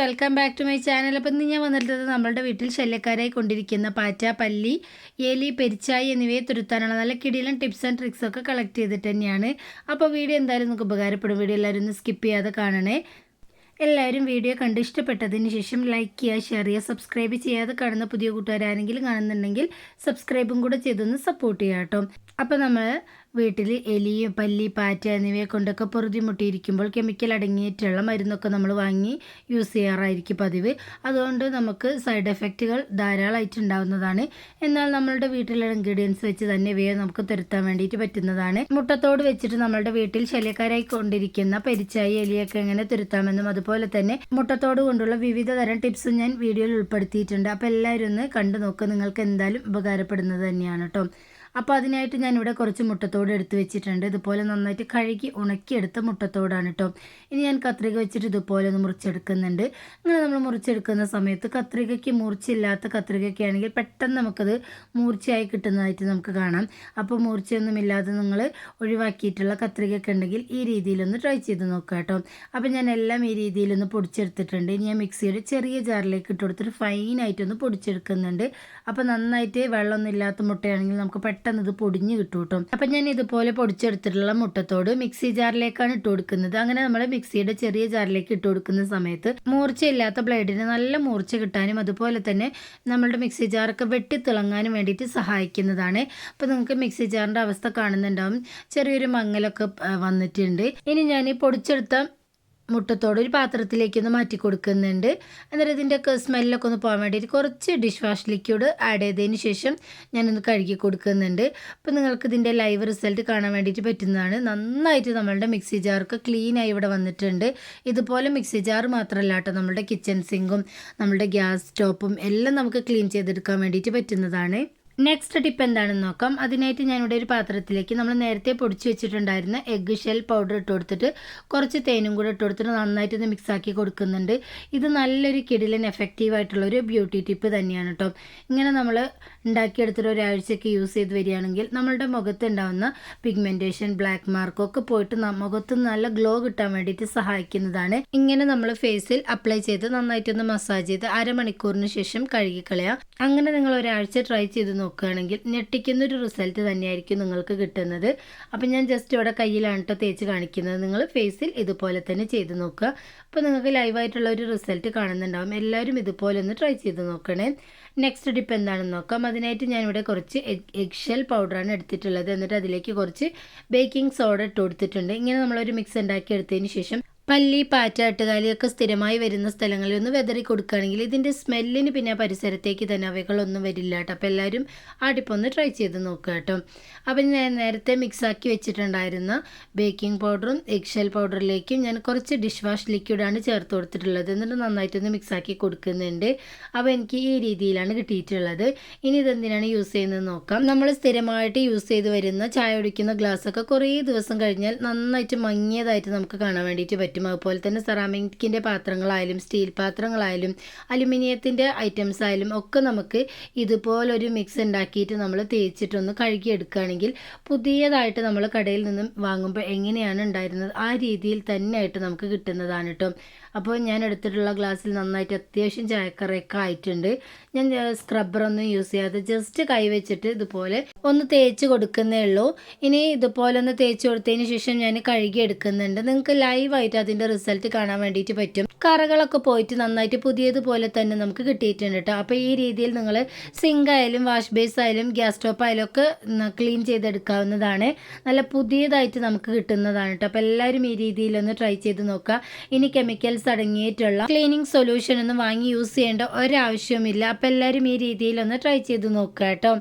Welcome back to my channel. അപ്പം ഇന്ന് ഞാൻ വന്നിട്ടുള്ളത് നമ്മളുടെ വീട്ടിൽ ശല്യക്കാരായി കൊണ്ടിരിക്കുന്ന പാറ്റ പല്ലി എലി പെരിച്ചായി എന്നിവയെ തുരുത്താനുള്ള നല്ല കിടിലൻ ടിപ്സ് ആൻഡ് ട്രിക്സ് ഒക്കെ കളക്ട് ചെയ്തിട്ട് തന്നെയാണ്. അപ്പോൾ വീഡിയോ എന്തായാലും നിങ്ങൾക്ക് ഉപകാരപ്പെടും. വീഡിയോ എല്ലാവരും ഒന്ന് സ്കിപ്പ് ചെയ്യാതെ കാണണേ. എല്ലാവരും വീഡിയോ കണ്ട് ഇഷ്ടപ്പെട്ടതിന് ശേഷം ലൈക്ക് ചെയ്യുക ഷെയർ ചെയ്യുക സബ്സ്ക്രൈബ് ചെയ്യാതെ കാണുന്ന പുതിയ കൂട്ടുകാരാരെങ്കിലും കാണുന്നുണ്ടെങ്കിൽ സബ്സ്ക്രൈബും കൂടെ ചെയ്തൊന്ന് സപ്പോർട്ട് ചെയ്യാം കേട്ടോ. അപ്പോൾ നമ്മൾ വീട്ടിൽ എലിയും പല്ലി പാറ്റ എന്നിവയെ കൊണ്ടൊക്കെ പൊറുതിമുട്ടിയിരിക്കുമ്പോൾ കെമിക്കൽ അടങ്ങിയിട്ടുള്ള മരുന്നൊക്കെ നമ്മൾ വാങ്ങി യൂസ് ചെയ്യാറായിരിക്കും പതിവ്. അതുകൊണ്ട് നമുക്ക് സൈഡ് എഫക്റ്റുകൾ ധാരാളമായിട്ട് ഉണ്ടാവുന്നതാണ്. എന്നാൽ നമ്മളുടെ വീട്ടിലുള്ള ഇൻഗ്രീഡിയൻസ് വെച്ച് തന്നെ ഇവയെ നമുക്ക് തിരുത്താൻ വേണ്ടിയിട്ട് പറ്റുന്നതാണ്. മുട്ടത്തോട് വെച്ചിട്ട് നമ്മളുടെ വീട്ടിൽ ശല്യക്കാരായി കൊണ്ടിരിക്കുന്ന പെരിച്ചായി എലിയൊക്കെ എങ്ങനെ തിരുത്താമെന്നും അതുപോലെ തന്നെ മുട്ടത്തോട് കൊണ്ടുള്ള വിവിധ തരം ടിപ്സും ഞാൻ വീഡിയോയിൽ ഉൾപ്പെടുത്തിയിട്ടുണ്ട്. അപ്പോൾ എല്ലാവരും ഒന്ന് കണ്ടു നോക്കുക നിങ്ങൾക്ക് എന്തായാലും ഉപകാരപ്പെടുന്നത് തന്നെയാണ് കേട്ടോ അപ്പോൾ അതിനായിട്ട് ഇവിടെ കുറച്ച് മുട്ടത്തോട് എടുത്ത് വെച്ചിട്ടുണ്ട്. ഇതുപോലെ നന്നായിട്ട് കഴുകി ഉണക്കിയെടുത്ത മുട്ടത്തോടാണ് കേട്ടോ ഇനി ഞാൻ കത്രിക വെച്ചിട്ട് ഇതുപോലെ ഒന്ന് മുറിച്ചെടുക്കുന്നുണ്ട്. അങ്ങനെ നമ്മൾ മുറിച്ചെടുക്കുന്ന സമയത്ത് കത്രികയ്ക്ക് മൂർച്ചയില്ലാത്ത കത്രികയൊക്കെ ആണെങ്കിൽ പെട്ടെന്ന് നമുക്കത് മൂർച്ചയായി കിട്ടുന്നതായിട്ട് നമുക്ക് കാണാം. അപ്പോൾ മൂർച്ചയൊന്നുമില്ലാതെ നിങ്ങൾ ഒഴിവാക്കിയിട്ടുള്ള കത്രികയൊക്കെ ഉണ്ടെങ്കിൽ ഈ രീതിയിലൊന്ന് ട്രൈ ചെയ്ത് നോക്കുക കേട്ടോ അപ്പോൾ ഞാൻ എല്ലാം ഈ രീതിയിലൊന്ന് പൊടിച്ചെടുത്തിട്ടുണ്ട്. ഇനി ഞാൻ മിക്സിയുടെ ചെറിയ ജാറിലേക്ക് ഇട്ട് കൊടുത്തിട്ട് ഫൈനായിട്ടൊന്ന് പൊടിച്ചെടുക്കുന്നുണ്ട്. അപ്പോൾ നന്നായിട്ട് വെള്ളമൊന്നും ഇല്ലാത്ത മുട്ടയാണെങ്കിൽ നമുക്ക് പെട്ടെന്ന് ഇത് പൊടിഞ്ഞ് കിട്ടും കേട്ടോ അപ്പം ഞാൻ ഇതുപോലെ പൊടിച്ചെടുത്തിട്ടുള്ള മുട്ടത്തോട് മിക്സി ജാറിലേക്കാണ് ഇട്ട് കൊടുക്കുന്നത്. അങ്ങനെ നമ്മൾ മിക്സിയുടെ ചെറിയ ജാറിലേക്ക് ഇട്ട് കൊടുക്കുന്ന സമയത്ത് മൂർച്ചയില്ലാത്ത ബ്ലേഡിന് നല്ല മൂർച്ച കിട്ടാനും അതുപോലെ തന്നെ നമ്മളുടെ മിക്സി ജാറൊക്കെ വെട്ടി തിളങ്ങാനും വേണ്ടിയിട്ട് സഹായിക്കുന്നതാണ്. അപ്പോൾ നിങ്ങൾക്ക് മിക്സി ജാറിന്റെ അവസ്ഥ കാണുന്നുണ്ടാവും. ചെറിയൊരു മങ്ങലൊക്കെ വന്നിട്ടുണ്ട്. ഇനി ഞാൻ ഈ പൊടിച്ചെടുത്ത മുട്ടത്തോട് ഒരു പാത്രത്തിലേക്ക് ഒന്ന് മാറ്റി കൊടുക്കുന്നുണ്ട്. അന്നേരം ഇതിന്റെയൊക്കെ സ്മെല്ലൊക്കെ ഒന്ന് പോകാൻ വേണ്ടിയിട്ട് കുറച്ച് ഡിഷ് വാഷ് ലിക്വിഡ് ആഡ് ചെയ്തതിന് ശേഷം ഞാനൊന്ന് കഴുകി കൊടുക്കുന്നുണ്ട്. അപ്പോൾ നിങ്ങൾക്ക് ഇതിന്റെ ലൈവ് റിസൾട്ട് കാണാൻ വേണ്ടിയിട്ട് പറ്റുന്നതാണ്. നന്നായിട്ട് നമ്മളുടെ മിക്സി ജാറൊക്കെ ക്ലീനായി ഇവിടെ വന്നിട്ടുണ്ട്. ഇതുപോലെ മിക്സി ജാർ മാത്രമല്ല കേട്ടോ നമ്മുടെ കിച്ചൺ സിങ്കും നമ്മുടെ ഗ്യാസ് സ്റ്റോപ്പും എല്ലാം നമുക്ക് ക്ലീൻ ചെയ്തെടുക്കാൻ വേണ്ടിയിട്ട് പറ്റുന്നതാണ്. നെക്സ്റ്റ് ടിപ്പ് എന്താണെന്ന് നോക്കാം. അതിനായിട്ട് ഞാനിവിടെ ഒരു പാത്രത്തിലേക്ക് നമ്മൾ നേരത്തെ പൊടിച്ച് വെച്ചിട്ടുണ്ടായിരുന്ന എഗ്ഗ് ഷെൽ പൗഡർ ഇട്ട് കൊടുത്തിട്ട് കുറച്ച് തേനും കൂടെ ഇട്ട് കൊടുത്തിട്ട് നന്നായിട്ട് ഒന്ന് മിക്സ് ആക്കി കൊടുക്കുന്നുണ്ട്. ഇത് നല്ലൊരു കിടിലൻ എഫക്റ്റീവ് ആയിട്ടുള്ള ഒരു ബ്യൂട്ടി ടിപ്പ് തന്നെയാണ് കേട്ടോ ഇങ്ങനെ നമ്മൾ ഉണ്ടാക്കിയെടുത്തിട്ട് ഒരാഴ്ചയ്ക്ക് യൂസ് ചെയ്ത് വരികയാണെങ്കിൽ നമ്മളുടെ മുഖത്ത് ഉണ്ടാകുന്ന പിഗ്മെന്റേഷൻ ബ്ലാക്ക് മാർക്കൊക്കെ പോയിട്ട് മുഖത്ത് നല്ല ഗ്ലോ കിട്ടാൻ വേണ്ടിയിട്ട് സഹായിക്കുന്നതാണ്. ഇങ്ങനെ നമ്മൾ ഫേസിൽ അപ്ലൈ ചെയ്ത് നന്നായിട്ടൊന്ന് മസാജ് ചെയ്ത് അരമണിക്കൂറിന് ശേഷം കഴുകിക്കളയാം. അങ്ങനെ നിങ്ങൾ ഒരാഴ്ച ട്രൈ ചെയ്ത് നോക്കുകയാണെങ്കിൽ ഞെട്ടിക്കുന്ന ഒരു റിസൾട്ട് തന്നെയായിരിക്കും നിങ്ങൾക്ക് കിട്ടുന്നത്. അപ്പം ഞാൻ ജസ്റ്റ് ഇവിടെ കയ്യിലാണ് കേട്ടോ തേച്ച് കാണിക്കുന്നത്. നിങ്ങൾ ഫേസിൽ ഇതുപോലെ തന്നെ ചെയ്ത് നോക്കുക. അപ്പോൾ നിങ്ങൾക്ക് ലൈവായിട്ടുള്ള ഒരു റിസൾട്ട് കാണുന്നുണ്ടാവും. എല്ലാവരും ഇതുപോലെ ഒന്ന് ട്രൈ ചെയ്ത് നോക്കണേ. നെക്സ്റ്റ് ഡിപ്പ് എന്താണെന്ന് നോക്കാം. അതിനായിട്ട് ഞാനിവിടെ കുറച്ച് എഗ് ഷെൽ പൗഡറാണ് എടുത്തിട്ടുള്ളത്. എന്നിട്ട് അതിലേക്ക് കുറച്ച് ബേക്കിംഗ് സോഡ ഇട്ട് കൊടുത്തിട്ടുണ്ട്. ഇങ്ങനെ നമ്മളൊരു മിക്സ് ഉണ്ടാക്കി എടുത്തതിന് ശേഷം പല്ലി പാറ്റ അട്ടുകാലിയൊക്കെ സ്ഥിരമായി വരുന്ന സ്ഥലങ്ങളിൽ ഒന്ന് വെതറി കൊടുക്കുകയാണെങ്കിൽ ഇതിന്റെ സ്മെല്ലിന് പിന്നെ പരിസരത്തേക്ക് തന്നെ അവകളൊന്നും വരില്ല കേട്ടോ. അപ്പോൾ എല്ലാവരും അടുപ്പൊന്ന് ട്രൈ ചെയ്ത് നോക്കുക കേട്ടോ. അപ്പം ഞാൻ നേരത്തെ മിക്സാക്കി വെച്ചിട്ടുണ്ടായിരുന്ന ബേക്കിംഗ് പൗഡറും എഗ്ഷെൽ പൗഡറിലേക്കും ഞാൻ കുറച്ച് ഡിഷ് വാഷ് ലിക്വിഡാണ് ചേർത്ത് കൊടുത്തിട്ടുള്ളത്. എന്നിട്ട് നന്നായിട്ടൊന്ന് മിക്സാക്കി കൊടുക്കുന്നുണ്ട്. അപ്പോൾ എനിക്ക് ഈ രീതിയിലാണ് കിട്ടിയിട്ടുള്ളത്. ഇനി ഇതെന്തിനാണ് യൂസ് ചെയ്യുന്നത് നോക്കാം. നമ്മൾ സ്ഥിരമായിട്ട് യൂസ് ചെയ്ത് വരുന്ന ചായ കുടിക്കുന്ന ഗ്ലാസ്സൊക്കെ കുറേ ദിവസം കഴിഞ്ഞാൽ നന്നായിട്ട് മങ്ങിയതായിട്ട് നമുക്ക് കാണാൻ വേണ്ടിയിട്ട് പറ്റും. അതുപോലെ തന്നെ സെറാമിക്കിന്റെ പാത്രങ്ങളായാലും സ്റ്റീൽ പാത്രങ്ങളായാലും അലുമിനിയത്തിന്റെ ഐറ്റംസ് ആയാലും ഒക്കെ നമുക്ക് ഇതുപോലൊരു മിക്സ് ഉണ്ടാക്കിയിട്ട് നമ്മൾ തേച്ചിട്ടൊന്ന് കഴുകിയെടുക്കുകയാണെങ്കിൽ പുതിയതായിട്ട് നമ്മൾ കടയിൽ നിന്നും വാങ്ങുമ്പോൾ എങ്ങനെയാണ് ഉണ്ടായിരുന്നത് ആ രീതിയിൽ തന്നെയായിട്ട് നമുക്ക് കിട്ടുന്നതാണ് കേട്ടോ. അപ്പോൾ ഞാൻ എടുത്തിട്ടുള്ള ഗ്ലാസ്സിൽ നന്നായിട്ട് അത്യാവശ്യം ചായക്കറയൊക്കെ ആയിട്ടുണ്ട്. ഞാൻ സ്ക്രബ്ബറൊന്നും യൂസ് ചെയ്യാതെ ജസ്റ്റ് കൈ വെച്ചിട്ട് ഇതുപോലെ ഒന്ന് തേച്ച് കൊടുക്കുന്നേ ഉള്ളൂ. ഇനി ഇതുപോലെ ഒന്ന് തേച്ച് കൊടുത്തതിന് ശേഷം ഞാൻ കഴുകി എടുക്കുന്നുണ്ട് നിങ്ങൾക്ക് ലൈവായിട്ട് അതിന്റെ റിസൾട്ട് കാണാൻ വേണ്ടിയിട്ട് പറ്റും. കറകളൊക്കെ പോയിട്ട് നന്നായിട്ട് പുതിയതുപോലെ തന്നെ നമുക്ക് കിട്ടിയിട്ടുണ്ട് കേട്ടോ അപ്പോൾ ഈ രീതിയിൽ നിങ്ങൾ സിങ്ക് ആയാലും വാഷ് ബേസ് ആയാലും ഗ്യാസ് സ്റ്റോപ്പ് ആയാലും ഒക്കെ ക്ലീൻ ചെയ്തെടുക്കാവുന്നതാണ്. നല്ല പുതിയതായിട്ട് നമുക്ക് കിട്ടുന്നതാണ് കേട്ടോ അപ്പോൾ എല്ലാവരും ഈ രീതിയിലൊന്ന് ട്രൈ ചെയ്ത് നോക്കുക. ഇനി കെമിക്കൽസ് അടങ്ങിയിട്ടുള്ള ക്ലീനിങ് സൊല്യൂഷൻ ഒന്നും വാങ്ങി യൂസ് ചെയ്യേണ്ട ഒരാവശ്യവുമില്ല. അപ്പോൾ എല്ലാവരും ഈ രീതിയിലൊന്ന് ട്രൈ ചെയ്ത് നോക്കുക കേട്ടോ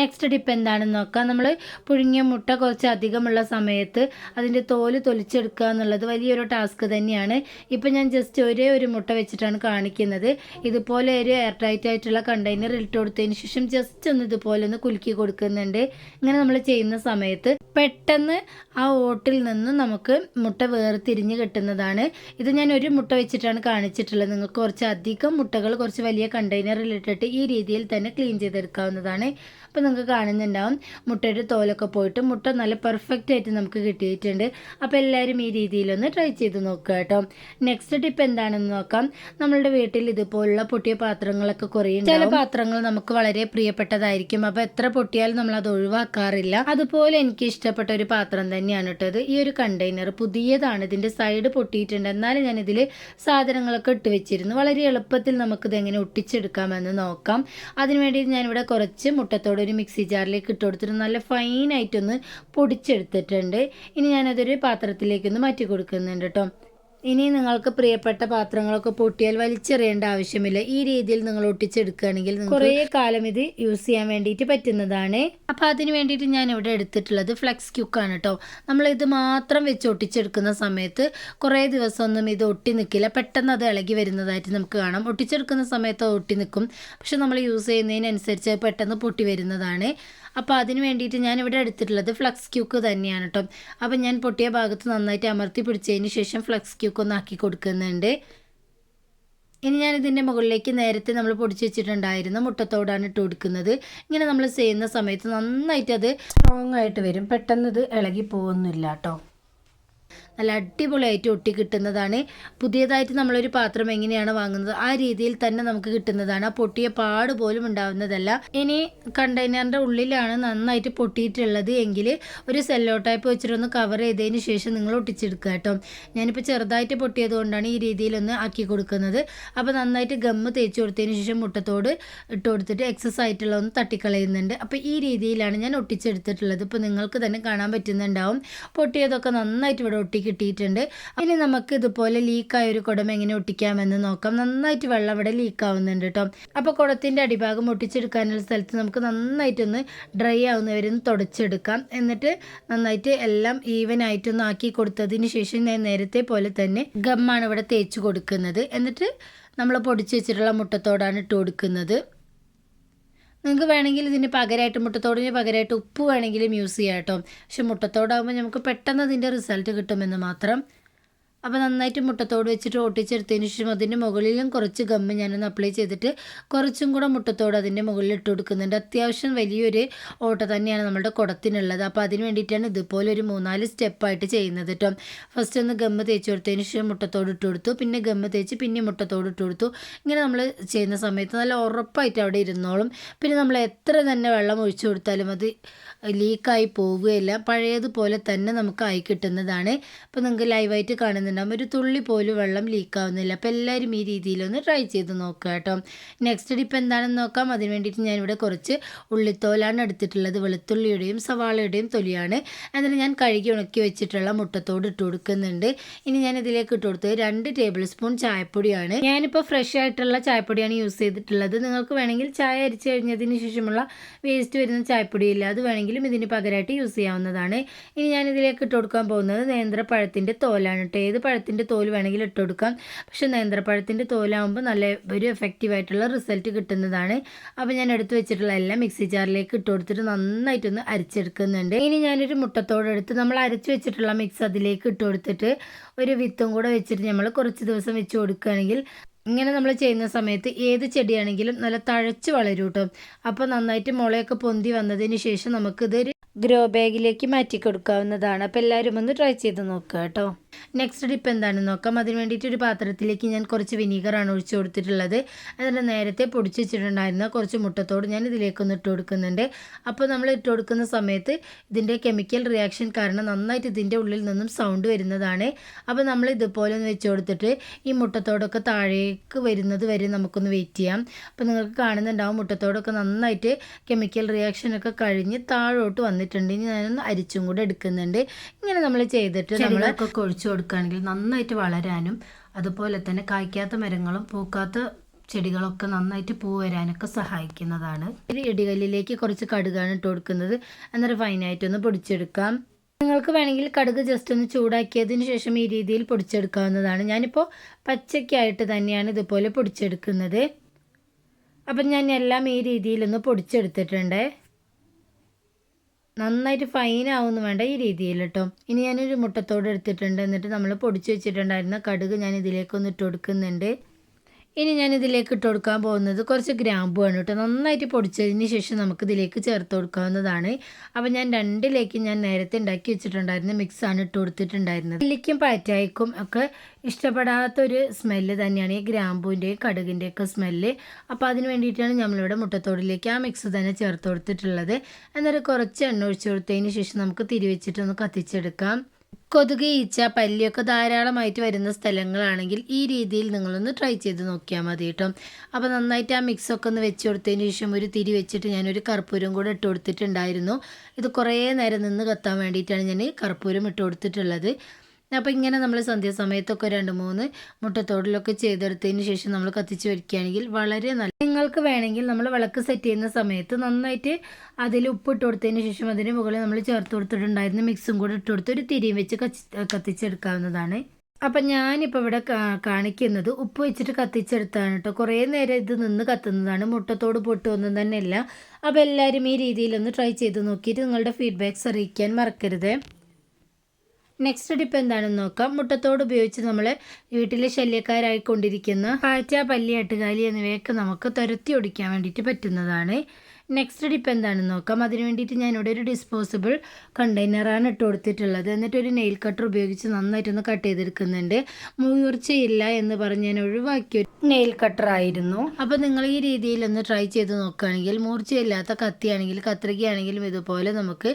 നെക്സ്റ്റ് ടിപ്പ് എന്താണെന്ന് നോക്കാം. നമ്മൾ പുഴുങ്ങിയ മുട്ട കുറച്ച് അധികമുള്ള സമയത്ത് അതിന്റെ തോൽ തൊലിച്ചെടുക്കുക എന്നുള്ളത് വലിയൊരു ടാസ്ക് തന്നെയാണ്. ഇപ്പം ഞാൻ ജസ്റ്റ് ഒരേ ഒരു മുട്ട വെച്ചിട്ടാണ് കാണിക്കുന്നത്. ഇതുപോലെ ഒരു എയർ ടൈറ്റ് ആയിട്ടുള്ള കണ്ടെയ്നർ ഇട്ട് കൊടുത്തതിന് ശേഷം ജസ്റ്റ് ഒന്ന് ഇതുപോലെ ഒന്ന് കുലുക്കി കൊടുക്കുന്നുണ്ട്. ഇങ്ങനെ നമ്മൾ ചെയ്യുന്ന സമയത്ത് പെട്ടെന്ന് ആ ഓട്ടിൽ നിന്ന് നമുക്ക് മുട്ട വേർതിരിഞ്ഞ് കിട്ടുന്നതാണ്. ഇത് ഞാൻ ഒരു മുട്ട വെച്ചിട്ടാണ് കാണിച്ചിട്ടുള്ളത്. നിങ്ങൾക്ക് കുറച്ച് അധികം മുട്ടകൾ കുറച്ച് വലിയ കണ്ടെയ്നറിൽ ഇട്ടിട്ട് ഈ രീതിയിൽ തന്നെ ക്ലീൻ ചെയ്തെടുക്കാവുന്നതാണ്. അപ്പോൾ നിങ്ങൾക്ക് കാണുന്നുണ്ടാവും. മുട്ടയുടെ തോലൊക്കെ പോയിട്ട് മുട്ട നല്ല പെർഫെക്റ്റ് ആയിട്ട് നമുക്ക് കിട്ടിയിട്ടുണ്ട്. അപ്പോൾ എല്ലാവരും ഈ രീതിയിലൊന്ന് ട്രൈ ചെയ്ത് നോക്കുക കേട്ടോ. നെക്സ്റ്റ് ടിപ്പ് എന്താണെന്ന് നോക്കാം. നമ്മളുടെ വീട്ടിൽ ഇതുപോലുള്ള പൊട്ടിയ പാത്രങ്ങളൊക്കെ കുറേ ചില പാത്രങ്ങൾ നമുക്ക് വളരെ പ്രിയപ്പെട്ടതായിരിക്കും. അപ്പോൾ എത്ര പൊട്ടിയാലും നമ്മൾ അത് ഒഴിവാക്കാറില്ല. അതുപോലെ എനിക്ക് ഇഷ്ടപ്പെട്ട ഒരു പാത്രം തന്നെയാണ് കേട്ടോ ഇത്. ഈ ഒരു കണ്ടെയ്നർ പുതിയതാണ്. ഇതിന്റെ സൈഡ് പൊട്ടിയിട്ടുണ്ട്. എന്നാലും ഞാൻ ഇതിൽ സാധനങ്ങളൊക്കെ ഇട്ട് വെച്ചിരുന്നു. വളരെ എളുപ്പത്തിൽ നമുക്കിത് എങ്ങനെ ഒട്ടിച്ചെടുക്കാമെന്ന് നോക്കാം. അതിനുവേണ്ടി ഞാനിവിടെ കുറച്ച് മുട്ടത്തോട് ഒരു മിക്സി ജാറിലേക്ക് ഇട്ട് കൊടുത്തിട്ട് നല്ല ഫൈനായിട്ടൊന്ന് പൊടിച്ചെടുത്തിട്ടുണ്ട്. ഇനി ഞാനതൊരു പാത്രത്തിലേക്കൊന്ന് മാറ്റി കൊടുക്കുന്നുണ്ട് കേട്ടോ ഇനി നിങ്ങൾക്ക് പ്രിയപ്പെട്ട പാത്രങ്ങളൊക്കെ പൊട്ടിയാൽ വലിച്ചെറിയേണ്ട ആവശ്യമില്ല. ഈ രീതിയിൽ നിങ്ങൾ ഒട്ടിച്ചെടുക്കുകയാണെങ്കിൽ കുറേ കാലം ഇത് യൂസ് ചെയ്യാൻ വേണ്ടിയിട്ട് പറ്റുന്നതാണ്. അപ്പോൾ അതിന് വേണ്ടിയിട്ട് ഞാൻ ഇവിടെ എടുത്തിട്ടുള്ളത് ഫ്ലെക്സ് ക്യൂക്കാണ് കേട്ടോ നമ്മൾ ഇത് മാത്രം വെച്ച് ഒട്ടിച്ചെടുക്കുന്ന സമയത്ത് കുറേ ദിവസമൊന്നും ഇത് ഒട്ടി നിൽക്കില്ല. പെട്ടെന്ന് അത് ഇളകി വരുന്നതായിട്ട് നമുക്ക് കാണാം. ഒട്ടിച്ചെടുക്കുന്ന സമയത്ത് ഒട്ടി നിൽക്കും. പക്ഷെ നമ്മൾ യൂസ് ചെയ്യുന്നതിനനുസരിച്ച് പെട്ടെന്ന് പൊട്ടി വരുന്നതാണ്. അപ്പോൾ അതിന് വേണ്ടിയിട്ട് ഞാൻ ഇവിടെ എടുത്തിട്ടുള്ളത് ഫ്ലക്സ് ക്യൂക്ക് തന്നെയാണ് കേട്ടോ അപ്പോൾ ഞാൻ പൊട്ടിയ ഭാഗത്ത് നന്നായിട്ട് അമർത്തി പിടിച്ചതിന് ശേഷം ഫ്ലക്സ് ക്യൂക്ക് ഒന്ന് ആക്കി കൊടുക്കുന്നുണ്ട്. ഇനി ഞാൻ ഇതിന്റെ മുകളിലേക്ക് നേരത്തെ നമ്മൾ പൊടിച്ച് വെച്ചിട്ടുണ്ടായിരുന്ന മുട്ടത്തോടാണ് ഇട്ട് കൊടുക്കുന്നത്. ഇങ്ങനെ നമ്മൾ ചെയ്യുന്ന സമയത്ത് നന്നായിട്ട് അത് സ്ട്രോങ് ആയിട്ട് വരും. പെട്ടെന്ന് ഇത് ഇളകി പോകുന്നില്ല കേട്ടോ നല്ല അടിപൊളിയായിട്ട് ഒട്ടി കിട്ടുന്നതാണ്. പുതിയതായിട്ട് നമ്മളൊരു പാത്രം എങ്ങനെയാണ് വാങ്ങുന്നത് ആ രീതിയിൽ തന്നെ നമുക്ക് കിട്ടുന്നതാണ്. ആ പൊട്ടിയ പാട് പോലും ഉണ്ടാവുന്നതല്ല. ഇനി കണ്ടെയ്നറിന്റെ ഉള്ളിലാണ് നന്നായിട്ട് പൊട്ടിയിട്ടുള്ളത് എങ്കിൽ ഒരു സെല്ലോ ടൈപ്പ് വെച്ചിട്ടൊന്ന് കവർ ചെയ്തതിന് ശേഷം നിങ്ങൾ ഒട്ടിച്ചെടുക്കുക കേട്ടോ. ഞാനിപ്പോൾ ചെറുതായിട്ട് പൊട്ടിയത് കൊണ്ടാണ് ഈ രീതിയിലൊന്ന് ആക്കി കൊടുക്കുന്നത്. അപ്പോൾ നന്നായിട്ട് ഗമ്മ് തേച്ച് കൊടുത്തതിന് ശേഷം മുട്ടത്തോട് ഇട്ട് കൊടുത്തിട്ട് എക്സസ് ആയിട്ടുള്ള ഒന്ന് തട്ടിക്കളയുന്നുണ്ട്. അപ്പോൾ ഈ രീതിയിലാണ് ഞാൻ ഒട്ടിച്ചെടുത്തിട്ടുള്ളത്. ഇപ്പോൾ നിങ്ങൾക്ക് തന്നെ കാണാൻ പറ്റുന്നുണ്ടാവും. പൊട്ടിയതൊക്കെ നന്നായിട്ട് ഇവിടെ ഒട്ടി കിട്ടിയിട്ടുണ്ട്. ഇനി നമുക്ക് ഇതുപോലെ ലീക്കായ ഒരു കുടം എങ്ങനെ ഒട്ടിക്കാമെന്ന് നോക്കാം. നന്നായിട്ട് വെള്ളം ഇവിടെ ലീക്കാവുന്നുണ്ട് കേട്ടോ. അപ്പോൾ കുടത്തിന്റെ അടിഭാഗം ഒട്ടിച്ചെടുക്കാനുള്ള സ്ഥലത്ത് നമുക്ക് നന്നായിട്ടൊന്ന് ഡ്രൈ ആവുന്നവരൊന്ന് തുടച്ചെടുക്കാം. എന്നിട്ട് നന്നായിട്ട് എല്ലാം ഈവൻ ആയിട്ടൊന്ന് ആക്കി കൊടുത്തതിന് ശേഷം ഞാൻ നേരത്തെ പോലെ തന്നെ ഗമ്മാണ് ഇവിടെ തേച്ച് കൊടുക്കുന്നത്. എന്നിട്ട് നമ്മൾ പൊടിച്ച് വെച്ചിട്ടുള്ള മുട്ടത്തോടാണ് ഇട്ട് കൊടുക്കുന്നത്. നിങ്ങൾക്ക് വേണമെങ്കിൽ ഇതിന് പകരമായിട്ട് മുട്ടത്തോടിന് പകരമായിട്ട് ഉപ്പ് വേണമെങ്കിലും യൂസ് ചെയ്യാം കേട്ടോ പക്ഷെ മുട്ടത്തോടാകുമ്പോൾ നമുക്ക് പെട്ടെന്ന് അതിന്റെ റിസൾട്ട് കിട്ടുമെന്ന് മാത്രം അപ്പോൾ നന്നായിട്ട് മുട്ടത്തോട് വെച്ചിട്ട് ഒട്ടിച്ചെടുത്തതിന് ശേഷം അതിന്റെ മുകളിലും കുറച്ച് ഗമ്മ് ഞാനൊന്ന് അപ്ലൈ ചെയ്തിട്ട് കുറച്ചും കൂടെ മുട്ടത്തോട് അതിന്റെ മുകളിൽ ഇട്ട് കൊടുക്കുന്നുണ്ട്. അത്യാവശ്യം വലിയൊരു ഓട്ട തന്നെയാണ് നമ്മുടെ കുടത്തിനുള്ളത്. അപ്പോൾ അതിന് വേണ്ടിയിട്ടാണ് ഇതുപോലെ ഒരു മൂന്നാൽ സ്റ്റെപ്പായിട്ട് ചെയ്യുന്നത് കേട്ടോ ഫസ്റ്റ് ഒന്ന് ഗമ്മ് തേച്ച് കൊടുത്തതിന് ശേഷം മുട്ടത്തോട് ഇട്ട് കൊടുത്തു. പിന്നെ ഗമ്മ് തേച്ച് പിന്നെ മുട്ടത്തോട് ഇട്ട് കൊടുത്തു. ഇങ്ങനെ നമ്മൾ ചെയ്യുന്ന സമയത്ത് നല്ല ഉറപ്പായിട്ട് അവിടെ ഇരുന്നോളും. പിന്നെ നമ്മൾ എത്ര തന്നെ വെള്ളം ഒഴിച്ചു കൊടുത്താലും അത് ലീക്കായി പോവുകയില്ല. പഴയതുപോലെ തന്നെ നമുക്ക് ആയി കിട്ടുന്നതാണ്. അപ്പോൾ നിങ്ങൾക്ക് ലൈവായിട്ട് കാണുന്നുണ്ടാകും ഒരു തുള്ളി പോലും വെള്ളം ലീക്കാവുന്നില്ല. അപ്പോൾ എല്ലാവരും ഈ രീതിയിലൊന്ന് ട്രൈ ചെയ്ത് നോക്കുക കേട്ടോ. നെക്സ്റ്റ് ഡിപ്പ് എന്താണെന്ന് നോക്കാം. അതിന് വേണ്ടിയിട്ട് ഞാനിവിടെ കുറച്ച് ഉള്ളിത്തോലാണ് എടുത്തിട്ടുള്ളത്. വെളുത്തുള്ളിയുടെയും സവാളയുടെയും തൊലിയാണ്. എന്നിട്ട് ഞാൻ കഴുകി ഉണക്കി വെച്ചിട്ടുള്ള മുട്ടത്തോട് ഇട്ട് കൊടുക്കുന്നുണ്ട്. ഇനി ഞാൻ ഇതിലേക്ക് ഇട്ട് കൊടുത്തത് രണ്ട് ടേബിൾ സ്പൂൺ ചായപ്പൊടിയാണ്. ഞാനിപ്പോൾ ഫ്രഷ് ആയിട്ടുള്ള ചായപ്പൊടിയാണ് യൂസ് ചെയ്തിട്ടുള്ളത്. നിങ്ങൾക്ക് വേണമെങ്കിൽ ചായ അരിച്ച് കഴിഞ്ഞതിന് ശേഷമുള്ള വേസ്റ്റ് വരുന്ന ചായപ്പൊടിയില്ല. അത് വേണമെങ്കിലും ഇതിന് പകരമായിട്ട് യൂസ് ചെയ്യാവുന്നതാണ്. ഇനി ഞാൻ ഇതിലേക്ക് ഇട്ട് കൊടുക്കാൻ പോകുന്നത് നേന്ത്രപ്പഴത്തിന്റെ തോലാണ് കേട്ടോ. ഏത് പഴത്തിന്റെ തോൽ വേണമെങ്കിൽ ഇട്ട് കൊടുക്കാം പക്ഷേ നേന്ത്രപ്പഴത്തിന്റെ തോലാകുമ്പോൾ നല്ല ഒരു എഫക്റ്റീവ് ആയിട്ടുള്ള റിസൾട്ട് കിട്ടുന്നതാണ്. അപ്പോൾ ഞാൻ എടുത്ത് വെച്ചിട്ടുള്ള എല്ലാം മിക്സി ജാറിലേക്ക് ഇട്ട് കൊടുത്തിട്ട് നന്നായിട്ടൊന്ന് അരച്ചെടുക്കുന്നുണ്ട്. ഇനി ഞാനൊരു മുട്ടത്തോടെടുത്ത് നമ്മൾ അരച്ച് വെച്ചിട്ടുള്ള മിക്സ് അതിലേക്ക് ഇട്ട് കൊടുത്തിട്ട് ഒരു വിത്തും കൂടെ വെച്ചിട്ട് നമ്മൾ കുറച്ച് ദിവസം വെച്ച് കൊടുക്കുകയാണെങ്കിൽ ഇങ്ങനെ നമ്മൾ ചെയ്യുന്ന സമയത്ത് ഏത് ചെടിയാണെങ്കിലും നല്ല തഴച്ച് വളരും കേട്ടോ. അപ്പോൾ നന്നായിട്ട് മുളയൊക്കെ പൊന്തി വന്നതിന് ശേഷം നമുക്കിതൊരു ഗ്രോ ബാഗിലേക്ക് മാറ്റി കൊടുക്കാവുന്നതാണ് അപ്പോൾ എല്ലാവരും ഒന്ന് ട്രൈ ചെയ്ത് നോക്കുക കേട്ടോ. നെക്സ്റ്റ് ഡിപ്പ് എന്താണെന്ന് നോക്കാം. അതിന് വേണ്ടിയിട്ട് ഒരു പാത്രത്തിലേക്ക് ഞാൻ കുറച്ച് വിനീഗറാണ് ഒഴിച്ചു കൊടുത്തിട്ടുള്ളത്. അതിന്റെ നേരത്തെ പൊടിച്ച് വെച്ചിട്ടുണ്ടായിരുന്ന. കുറച്ച് മുട്ടത്തോട് ഞാൻ ഇതിലേക്കൊന്ന് ഇട്ട് കൊടുക്കുന്നുണ്ട്. അപ്പോൾ നമ്മൾ ഇട്ട് കൊടുക്കുന്ന സമയത്ത് ഇതിന്റെ കെമിക്കൽ റിയാക്ഷൻ കാരണം നന്നായിട്ട് ഇതിന്റെ ഉള്ളിൽ നിന്നും സൗണ്ട് വരുന്നതാണ്. അപ്പോൾ നമ്മൾ ഇതുപോലെ ഒന്ന് വെച്ച് കൊടുത്തിട്ട് ഈ മുട്ടത്തോടൊക്കെ താഴേക്ക് വരുന്നത് വരെ നമുക്കൊന്ന് വെയിറ്റ് ചെയ്യാം. അപ്പോൾ നിങ്ങൾക്ക് കാണുന്നുണ്ടാവും മുട്ടത്തോടൊക്കെ നന്നായിട്ട് കെമിക്കൽ റിയാക്ഷനൊക്കെ കഴിഞ്ഞ് താഴോട്ട് വന്നിട്ടുണ്ട്. ഇനി ഞാനൊന്ന് അരിച്ചും കൂടെ എടുക്കുന്നുണ്ട്. ഇങ്ങനെ നമ്മൾ ചെയ്തിട്ട് നമ്മളൊക്കെ ഒഴിച്ചു കൊടുക്കുകയാണെങ്കിൽ നന്നായിട്ട് വളരാനും അതുപോലെ തന്നെ കായ്ക്കാത്ത മരങ്ങളും പൂക്കാത്ത ചെടികളൊക്കെ നന്നായിട്ട് പൂ വരാനൊക്കെ സഹായിക്കുന്നതാണ്. ഒരു ഇടികല്ലിലേക്ക് കുറച്ച് കടുകാണ് ഇട്ട് കൊടുക്കുന്നത്. അന്നേരം ഫൈനായിട്ട് ഒന്ന് പൊടിച്ചെടുക്കാം. നിങ്ങൾക്ക് വേണമെങ്കിൽ കടുക് ജസ്റ്റ് ഒന്ന് ചൂടാക്കിയതിന് ശേഷം ഈ രീതിയിൽ പൊടിച്ചെടുക്കാവുന്നതാണ്. ഞാനിപ്പോൾ പച്ചയ്ക്കായിട്ട് തന്നെയാണ് ഇതുപോലെ പൊടിച്ചെടുക്കുന്നത്. അപ്പം ഞാൻ എല്ലാം ഈ രീതിയിലൊന്ന് പൊടിച്ചെടുത്തിട്ടുണ്ട്. നന്നായിട്ട് ഫൈൻ ആവുമെന്ന് വേണ്ട ഈ രീതിയിൽ കേട്ടോ ഇനി ഞാനൊരു മുട്ടത്തോട് എടുത്തിട്ടുണ്ട്. എന്നിട്ട് നമ്മൾ പൊടിച്ചു വെച്ചിട്ടുണ്ടായിരുന്ന കടുക് ഞാൻ ഇതിലേക്കൊന്ന് ഇട്ട് കൊടുക്കുന്നുണ്ട്. ഇനി ഞാൻ ഇതിലേക്ക് ഇട്ട് കൊടുക്കാൻ പോകുന്നത് കുറച്ച് ഗ്രാമ്പുമാണ് കേട്ടോ. നന്നായിട്ട് പൊടിച്ചതിന് ശേഷം നമുക്ക് ഇതിലേക്ക് ചേർത്ത് കൊടുക്കാവുന്നതാണ്. അപ്പോൾ ഞാൻ രണ്ടിലേക്ക് ഞാൻ നേരത്തെ ഉണ്ടാക്കി വെച്ചിട്ടുണ്ടായിരുന്ന മിക്സാണ് ഇട്ട് കൊടുത്തിട്ടുണ്ടായിരുന്നത്. ഇല്ലിക്കും പാറ്റായ്ക്കും ഒക്കെ ഇഷ്ടപ്പെടാത്തൊരു സ്മെല്ല് തന്നെയാണ് ഈ ഗ്രാമ്പൂവിന്റെയും കടുകിന്റെയൊക്കെ സ്മെല്ല് അപ്പോൾ അതിന് വേണ്ടിയിട്ടാണ് നമ്മളിവിടെ മുട്ടത്തോടിലേക്ക് ആ മിക്സ് തന്നെ ചേർത്ത് കൊടുത്തിട്ടുള്ളത്. എന്നിട്ട് കുറച്ച് എണ്ണ ഒഴിച്ച് കൊടുത്തതിന് ശേഷം നമുക്ക് തിരിവെച്ചിട്ടൊന്ന് കത്തിച്ചെടുക്കാം. കൊതുക് ഈച്ച പല്ലിയൊക്കെ ധാരാളമായിട്ട് വരുന്ന സ്ഥലങ്ങളാണെങ്കിൽ ഈ രീതിയിൽ നിങ്ങളൊന്ന് ട്രൈ ചെയ്ത് നോക്കിയാൽ മതി കേട്ടോ. അപ്പോൾ നന്നായിട്ട് ആ മിക്സൊക്കെ ഒന്ന് വെച്ച് കൊടുത്തതിന് ശേഷം ഒരു തിരി വെച്ചിട്ട് ഞാനൊരു കർപ്പൂരം കൂടെ ഇട്ട് കൊടുത്തിട്ടുണ്ടായിരുന്നു. ഇത് കുറേ നേരം നിന്ന് കത്താൻ വേണ്ടിയിട്ടാണ് ഞാൻ കർപ്പൂരം ഇട്ട് കൊടുത്തിട്ടുള്ളത്. അപ്പോൾ ഇങ്ങനെ നമ്മൾ സന്ധ്യാസമയത്തൊക്കെ രണ്ട് മൂന്ന് മുട്ടത്തോടിലൊക്കെ ചെയ്തെടുത്തതിന് ശേഷം നമ്മൾ കത്തിച്ച് വയ്ക്കുകയാണെങ്കിൽ വളരെ നല്ല നിങ്ങൾക്ക് വേണമെങ്കിൽ നമ്മൾ വിളക്ക് സെറ്റ് ചെയ്യുന്ന സമയത്ത് നന്നായിട്ട് അതിൽ ഉപ്പ് ഇട്ട് കൊടുത്തതിന് ശേഷം അതിന് മുകളിൽ നമ്മൾ ചേർത്ത് കൊടുത്തിട്ടുണ്ടായിരുന്ന മിക്സും കൂടെ ഇട്ട് കൊടുത്ത് ഒരു തിരിയും വെച്ച് കത്തിച്ചെടുക്കാവുന്നതാണ്. അപ്പം ഞാനിപ്പോൾ ഇവിടെ കാണിക്കുന്നത് ഉപ്പ് വെച്ചിട്ട് കത്തിച്ചെടുത്താണ് കേട്ടോ. കുറേ നേരം ഇത് നിന്ന് കത്തുന്നതാണ്. മുട്ടത്തോട് പൊട്ടുമൊന്നും തന്നെയല്ല. അപ്പോൾ എല്ലാവരും ഈ രീതിയിലൊന്ന് ട്രൈ ചെയ്ത് നോക്കിയിട്ട് നിങ്ങളുടെ ഫീഡ്ബാക്ക്സ് അറിയിക്കാൻ മറക്കരുത്. നെക്സ്റ്റ് ടിപ്പ് എന്താണെന്ന് നോക്കാം. മുട്ടത്തോട് ഉപയോഗിച്ച് നമ്മൾ വീട്ടിലെ ശല്യക്കാരായിക്കൊണ്ടിരിക്കുന്ന പാറ്റ പല്ലി എട്ടുകാലി എന്നിവയൊക്കെ നമുക്ക് തുരത്തി ഒടിക്കാൻ വേണ്ടിയിട്ട് പറ്റുന്നതാണ്. നെക്സ്റ്റ് ഡിപ്പ് എന്താണെന്ന് നോക്കാം. അതിന് വേണ്ടിയിട്ട് ഞാൻ ഇവിടെ ഒരു ഡിസ്പോസിബിൾ കണ്ടെയ്നറാണ് ഇട്ട് കൊടുത്തിട്ടുള്ളത്. എന്നിട്ട് ഒരു നെയിൽ കട്ടർ ഉപയോഗിച്ച് നന്നായിട്ടൊന്ന് കട്ട് ചെയ്തെടുക്കുന്നുണ്ട്. മൂർച്ചയില്ല എന്ന് പറഞ്ഞ് ഞാൻ ഒഴിവാക്കിയ നെയിൽ കട്ടർ ആയിരുന്നു. അപ്പോൾ നിങ്ങൾ ഈ രീതിയിൽ ഒന്ന് ട്രൈ ചെയ്ത് നോക്കുകയാണെങ്കിൽ മൂർച്ചയില്ലാത്ത കത്തിയാണെങ്കിലും കത്രികയാണെങ്കിലും ഇതുപോലെ നമുക്ക്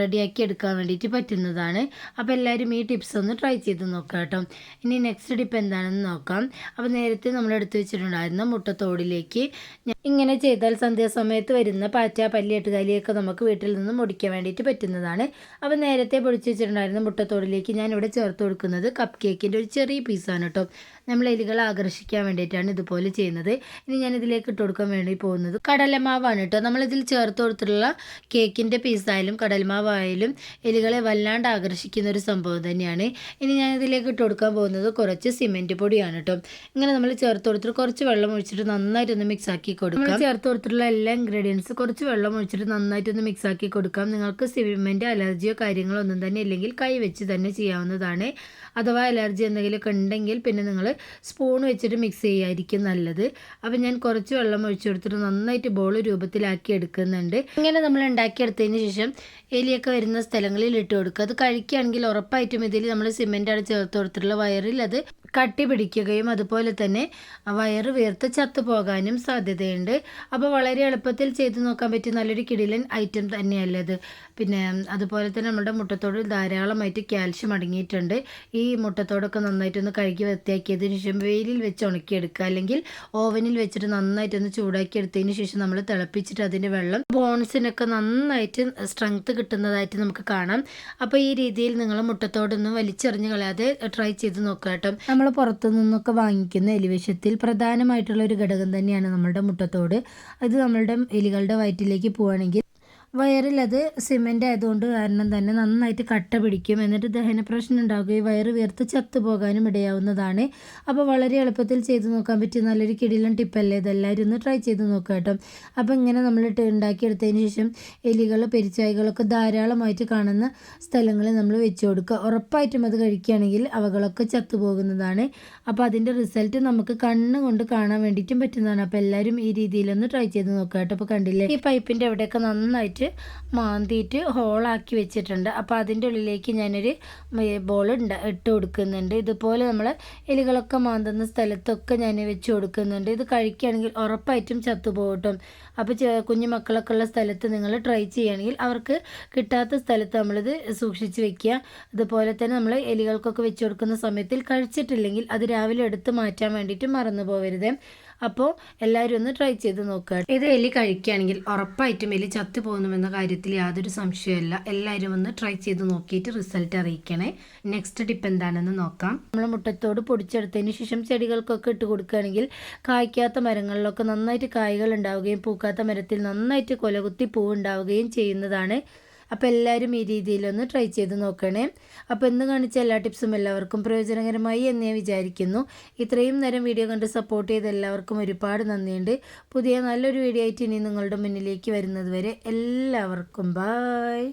റെഡിയാക്കി എടുക്കാൻ വേണ്ടിയിട്ട് പറ്റുന്നതാണ്. അപ്പോൾ എല്ലാവരും ഈ ടിപ്സ് ഒന്ന് ട്രൈ ചെയ്ത് നോക്കാം കേട്ടോ. ഇനി നെക്സ്റ്റ് ഡിപ്പ് എന്താണെന്ന് നോക്കാം. അപ്പോൾ നേരത്തെ നമ്മൾ എടുത്തു വെച്ചിട്ടുണ്ടായിരുന്ന മുട്ടത്തോടിലേക്ക് ഇങ്ങനെ ചെയ്താൽ സന്ധ്യാസമയത്ത് സമയത്ത് വരുന്ന പാറ്റ പല്ലി എട്ടുകാലിയൊക്കെ നമുക്ക് വീട്ടിൽ നിന്ന് മുടിക്കാൻ വേണ്ടിയിട്ട് പറ്റുന്നതാണ്. അപ്പോൾ നേരത്തെ പൊടിച്ച് വെച്ചിട്ടുണ്ടായിരുന്ന മുട്ടത്തോടിലേക്ക് ഞാൻ ഇവിടെ ചേർത്ത് കൊടുക്കുന്നത് കപ്പ് കേക്കിന്റെ ഒരു ചെറിയ പീസാണ് കേട്ടോ നമ്മൾ എലികളെ ആകർഷിക്കാൻ വേണ്ടിയിട്ടാണ് ഇതുപോലെ ചെയ്യുന്നത്. ഇനി ഞാൻ ഇതിലേക്ക് ഇട്ട് കൊടുക്കാൻ വേണ്ടി പോകുന്നത് കടലമാവാണ് കേട്ടോ. നമ്മളിതിൽ ചേർത്ത് കൊടുത്തിട്ടുള്ള കേക്കിന്റെ പീസായാലും കടലമാവായാലും എലികളെ വല്ലാണ്ട് ആകർഷിക്കുന്ന ഒരു സംഭവം തന്നെയാണ്. ഇനി ഞാൻ ഇതിലേക്ക് ഇട്ട് കൊടുക്കാൻ പോകുന്നത് കുറച്ച് സിമെന്റ് പൊടിയാണ് കേട്ടോ. ഇങ്ങനെ നമ്മൾ ചേർത്ത് കൊടുത്തിട്ട് കുറച്ച് വെള്ളം ഒഴിച്ചിട്ട് നന്നായിട്ടൊന്ന് മിക്സ് ആക്കി കൊടുക്കാം. ചേർത്ത് കൊടുത്തിട്ടുള്ള എല്ലാ ഇൻഗ്രീഡിയൻസ് കുറച്ച് വെള്ളം ഒഴിച്ചിട്ട് നന്നായിട്ടൊന്ന് മിക്സ് ആക്കി കൊടുക്കാം. നിങ്ങൾക്ക് സിമെന്റ് അലർജിയോ കാര്യങ്ങളോ ഒന്നും തന്നെ ഇല്ലെങ്കിൽ കൈ വെച്ച് തന്നെ ചെയ്യാവുന്നതാണ്. അഥവാ അലർജി എന്തെങ്കിലുമൊക്കെ ഉണ്ടെങ്കിൽ പിന്നെ നിങ്ങൾ സ്പൂൺ വെച്ചിട്ട് മിക്സ് ചെയ്യായിരിക്കും നല്ലത്. അപ്പം ഞാൻ കുറച്ച് വെള്ളം ഒഴിച്ചു കൊടുത്തിട്ട് നന്നായിട്ട് ബോൾ രൂപത്തിലാക്കി എടുക്കുന്നുണ്ട്. ഇങ്ങനെ നമ്മൾ ഉണ്ടാക്കിയെടുത്തതിന് ശേഷം എലിയൊക്കെ വരുന്ന സ്ഥലങ്ങളിൽ ഇട്ട് കൊടുക്കുക. അത് കഴിക്കുകയാണെങ്കിൽ ഉറപ്പായിട്ടും ഇതിൽ നമ്മൾ സിമെന്റാണ് ചേർത്ത് കൊടുത്തിട്ടുള്ള വയറിൽ അത് കട്ടി പിടിക്കുകയും അതുപോലെ തന്നെ വയറ് വീർത്ത് ചത്തു പോകാനും സാധ്യതയുണ്ട്. അപ്പോൾ വളരെ എളുപ്പത്തിൽ ചെയ്തു നോക്കാൻ പറ്റിയ നല്ലൊരു കിടിലൻ ഐറ്റം തന്നെയല്ലത് പിന്നെ അതുപോലെ തന്നെ നമ്മുടെ മുട്ടത്തോട് ധാരാളമായിട്ട് കാൽഷ്യം അടങ്ങിയിട്ടുണ്ട്. ഈ മുട്ടത്തോടൊക്കെ നന്നായിട്ടൊന്ന് കഴുകി വൃത്തിയാക്കിയതിന് ശേഷം വെയിലിൽ വെച്ച് ഉണക്കിയെടുക്കുക. അല്ലെങ്കിൽ ഓവനിൽ വെച്ചിട്ട് നന്നായിട്ടൊന്ന് ചൂടാക്കി എടുത്തതിന് ശേഷം നമ്മൾ തിളപ്പിച്ചിട്ട് അതിന്റെ വെള്ളം ബോൺസിനൊക്കെ നന്നായിട്ട് സ്ട്രെങ്ത് കിട്ടുന്നതായിട്ട് നമുക്ക് കാണാം. അപ്പോൾ ഈ രീതിയിൽ നിങ്ങൾ മുട്ടത്തോടൊന്നും വലിച്ചെറിഞ്ഞ് കളയാതെ ട്രൈ ചെയ്ത് നോക്കുക കേട്ടോ. പുറത്തു നിന്നൊക്കെ വാങ്ങിക്കുന്ന എലിവിഷത്തിൽ പ്രധാനമായിട്ടുള്ള ഒരു ഘടകം തന്നെയാണ് നമ്മളുടെ മുട്ടത്തോട്. അത് നമ്മളുടെ എലികളുടെ വയറ്റിലേക്ക് പോവുകയാണെങ്കിൽ വയറിൽ അത് സിമെന്റ് ആയതുകൊണ്ട് കാരണം തന്നെ നന്നായിട്ട് കട്ട പിടിക്കും. എന്നിട്ട് ദഹന പ്രശ്നം ഉണ്ടാകുകയും വയറ് വീർത്ത് ചത്തുപോകാനും ഇടയാവുന്നതാണ്. അപ്പോൾ വളരെ എളുപ്പത്തിൽ ചെയ്ത് നോക്കാൻ പറ്റിയ നല്ലൊരു കിടിലൻ ടിപ്പല്ലേ ഇതെല്ലാവരും ഒന്ന് ട്രൈ ചെയ്ത് നോക്കുക കേട്ടോ. അപ്പോൾ ഇങ്ങനെ നമ്മൾ ഉണ്ടാക്കിയെടുത്തതിന് ശേഷം എലികൾ പെരിച്ചായകളൊക്കെ ധാരാളമായിട്ട് കാണുന്ന സ്ഥലങ്ങളിൽ നമ്മൾ വെച്ച് കൊടുക്കുക. ഉറപ്പായിട്ടും അത് കഴിക്കുകയാണെങ്കിൽ അവകളൊക്കെ ചത്തുപോകുന്നതാണ് അപ്പോൾ അതിന്റെ റിസൾട്ട് നമുക്ക് കണ്ണ് കൊണ്ട് കാണാൻ വേണ്ടിയിട്ടും പറ്റുന്നതാണ്. അപ്പോൾ എല്ലാവരും ഈ രീതിയിലൊന്ന് ട്രൈ ചെയ്ത് നോക്കുക കേട്ടോ. അപ്പോൾ കണ്ടില്ലേ? ഈ പൈപ്പിന്റെ അവിടെയൊക്കെ നന്നായിട്ട് മാന്തിയിട്ട് ഹോളാക്കി വെച്ചിട്ടുണ്ട്. അപ്പോൾ അതിന്റെ ഉള്ളിലേക്ക് ഞാനൊരു ബോൾ ഇട്ട് കൊടുക്കുന്നുണ്ട്. ഇതുപോലെ നമ്മൾ എലികളൊക്കെ മാന്തുന്ന സ്ഥലത്തൊക്കെ ഞാൻ വെച്ച് കൊടുക്കുന്നുണ്ട്. ഇത് കഴിക്കുകയാണെങ്കിൽ ഉറപ്പായിട്ടും ചത്തുപോകട്ടും അപ്പോൾ കുഞ്ഞു മക്കളൊക്കെ ഉള്ള സ്ഥലത്ത് നിങ്ങൾ ട്രൈ ചെയ്യുകയാണെങ്കിൽ അവർക്ക് കിട്ടാത്ത സ്ഥലത്ത് നമ്മളിത് സൂക്ഷിച്ച് വെക്കുക. അതുപോലെ തന്നെ നമ്മൾ എലികൾക്കൊക്കെ വെച്ച് കൊടുക്കുന്ന സമയത്തിൽ കഴിച്ചിട്ടില്ലെങ്കിൽ അത് രാവിലെ എടുത്ത് മാറ്റാൻ വേണ്ടിയിട്ട് മറന്നു പോകരുത് അപ്പോൾ എല്ലാവരും ഒന്ന് ട്രൈ ചെയ്ത് നോക്കുക ഇത് എലി കഴിക്കുകയാണെങ്കിൽ ഉറപ്പായിട്ടും എലി ചത്തു പോകുന്നുവെന്ന കാര്യത്തിൽ യാതൊരു സംശയമില്ല എല്ലാവരും ഒന്ന് ട്രൈ ചെയ്ത് നോക്കിയിട്ട് റിസൾട്ട് അറിയിക്കണേ. നെക്സ്റ്റ് ടിപ്പ് എന്താണെന്ന് നോക്കാം. നമ്മൾ മുട്ടത്തോട് പൊടിച്ചെടുത്തതിന് ശേഷം ചെടികൾക്കൊക്കെ ഇട്ട് കൊടുക്കുകയാണെങ്കിൽ കായ്ക്കാത്ത മരങ്ങളിലൊക്കെ നന്നായിട്ട് കായ്കൾ ഉണ്ടാവുകയും പൂക്കാത്ത മരത്തിൽ നന്നായിട്ട് കൊലകുത്തി പൂവുണ്ടാവുകയും ചെയ്യുന്നതാണ് അപ്പോൾ എല്ലാവരും ഈ രീതിയിലൊന്ന് ട്രൈ ചെയ്ത് നോക്കണേ. അപ്പോൾ ഇന്ന് കാണിച്ച എല്ലാ ടിപ്സും എല്ലാവർക്കും പ്രയോജനകരമായി എന്ന് ഞാൻ വിചാരിക്കുന്നു. ഇത്രയും നേരം വീഡിയോ കണ്ട് സപ്പോർട്ട് ചെയ്ത എല്ലാവർക്കും ഒരുപാട് നന്ദിയുണ്ട്. പുതിയ നല്ലൊരു വീഡിയോ ആയിട്ട് ഇനി നിങ്ങളുടെ മുന്നിലേക്ക് വരുന്നത് വരെ എല്ലാവർക്കും ബായ്